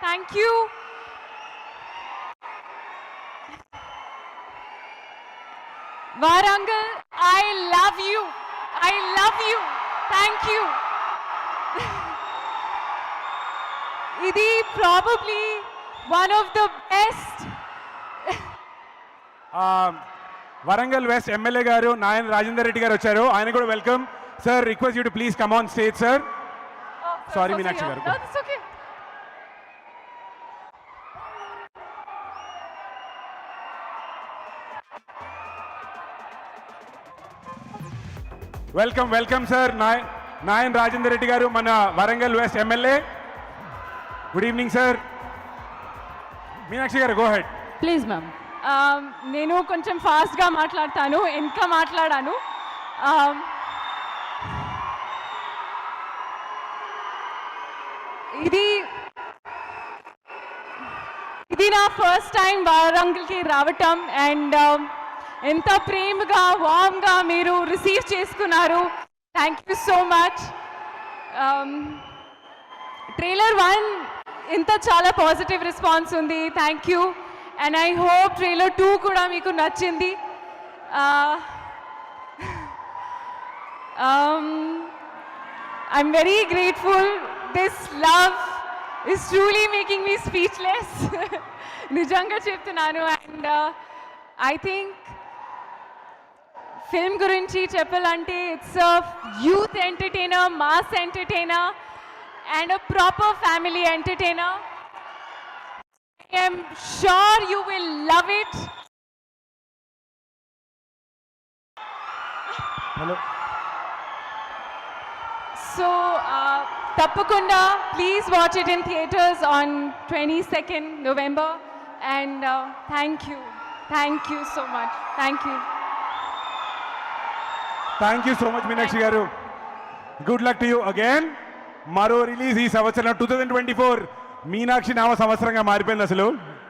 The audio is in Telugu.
Thank you Warangal I love you I love you thank you ఇది probably one of the best Warangal west MLA గారు నాయన రాజేందర్ రెడ్డి గారు వచ్చారు. ఆయన కూడా welcome sir request you to please come on stage sir Sorry, Meenakshi garu. Welcome welcome sir Naini Naini Rajender Reddy గారు మన Warangal west MLA good evening sir Meenakshi గారు గో హెడ్ ప్లీజ్ మ్యామ్ నేను కొంచెం ఫాస్ట్గా మాట్లాడతాను ఇంకా మాట్లాడాను. Um, ఇది ఇది నా ఫస్ట్ టైం వారంగల్కి రావటం అండ్ ఎంత ప్రేమగా వామ్గా మీరు రిసీవ్ చేసుకున్నారు. Thank you so much trailer one ఇంత చాలా పాజిటివ్ రెస్పాన్స్ ఉంది. Thank you and I hope trailer two కూడా మీకు నచ్చింది. I'm very grateful this love is truly making me speechless నిజంగా చెప్తున్నాను. అండ్ ఐ థింక్ ఫిల్మ్ గురించి చెప్పాలంటే it's a youth entertainer mass entertainer and a proper family entertainer I'm sure you will love it hello so uh, తప్పకుండా please watch it in theatres on twenty second November and thank you thank you so much thank you thank you so much Meenakshi గారు good luck to you again మరో రిలీజ్ ఈ సంవత్సరం two thousand twenty four Meenakshi నామ సంవత్సరంగా మారిపోయింది అసలు.